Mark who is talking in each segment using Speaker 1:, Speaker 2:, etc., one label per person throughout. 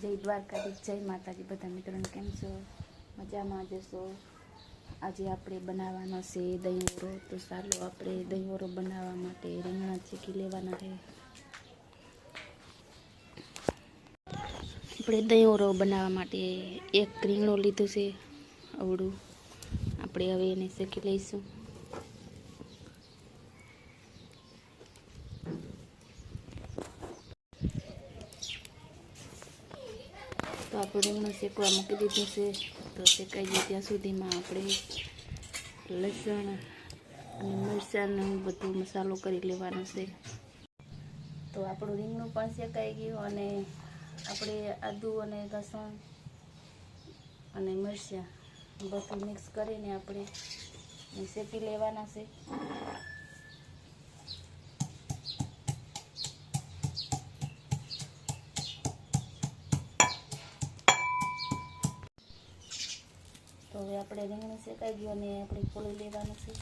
Speaker 1: જય દ્વારકાધીશ, જય માતાજી બધા મિત્રોને કેમ છો? મજામાં જશો આજે આપણે બનાવવાનો છે દહીંવરો તો ચાલો આપણે દહીંવરો બનાવવા માટે રીંગણા ચીકી લેવાના છે. આપણે દહીંવરો બનાવવા માટે એક રીંગણો લીધું છે અવડું આપણે હવે એને શેકી લઈશું. તો આપણું રીંગણું શેકવા મૂકી દીધું છે. તો શેકાઈ જાય ત્યાં સુધીમાં આપણે લસણ અને મરચાંનો બધું મસાલો કરી લેવાનો છે. તો આપણું રીંગણું પણ શેકાઈ ગયું અને આપણે આદુ અને લસણ અને મરચાં બધું મિક્સ કરીને આપણે શેકી લેવાના છે. તો હવે આપણે રીંગણ શેકાઈ ગયું અને આપણે ખોલી લેવાનું છે.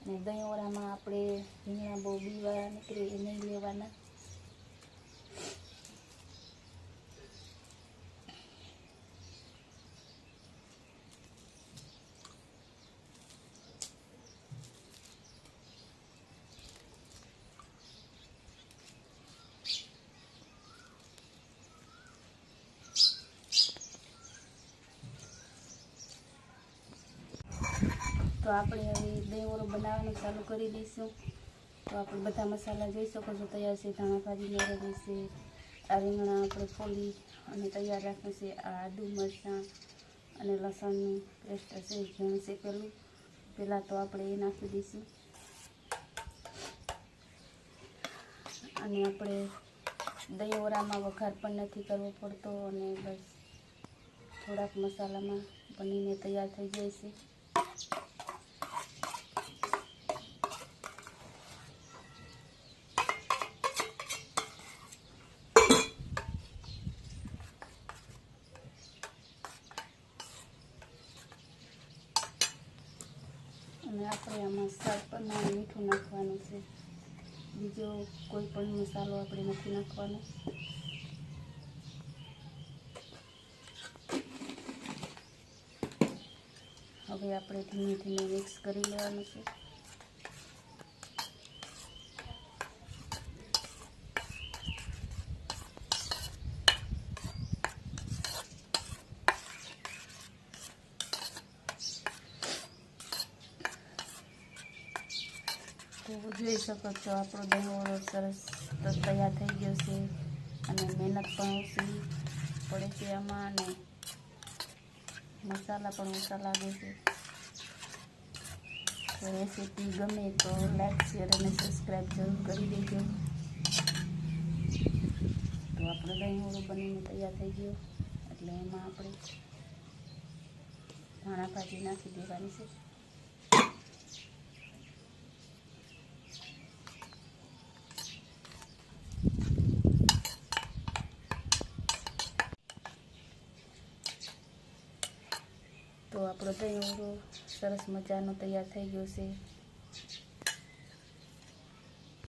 Speaker 1: અને દહીં ઓરામાં આપણે રીંગણા બહુ બીવા નીકળે એ નહીં લેવાના. તો આપણે હવે દહીં ઓરો બનાવવાનું ચાલુ કરી દઈશું. તો આપણે બધા મસાલા જોઈ શકો છો, તૈયાર છે, ધાણા ભાજી મેળવી છે, આ રીંગણા આપણે ફોલી અને તૈયાર રાખ્યું છે, આ આદુ, મરચાં અને લસણનું પેસ્ટ હશે ઘણ છે પેલું. પહેલાં તો આપણે એ નાખી દઈશું. અને આપણે દહીં ઓરામાં વઘાર પણ નથી કરવો પડતો અને બસ થોડાક મસાલામાં બનીને તૈયાર થઈ જાય છે. અને આપણે આમાં સ્વાદ પ્રમાણે મીઠું નાખવાનું છે. બીજો કોઈ પણ મસાલો આપણે નથી નાખવાનો. હવે આપણે ધીમે ધીમે મિક્સ કરી લેવાનું છે. તો જોઈ શકો છો. આપણો દહીં સરસ તો તૈયાર થઈ ગયો છે અને મહેનત પણ ઓછી પડે છે આમાં અને મસાલા પણ ઓછા લાગે છે. તો રેસીપી ગમે તો લાઈક, શેર અને સબસ્ક્રાઈબ જરૂર કરી દેજો. તો આપણો દહીંવડો બનીને તૈયાર થઈ ગયો. એટલે એમાં આપણે ધાણા ભાજી નાખી દેવાની છે. તો આપણો દહીં સરસ મજાનો તૈયાર થઈ ગયો છે.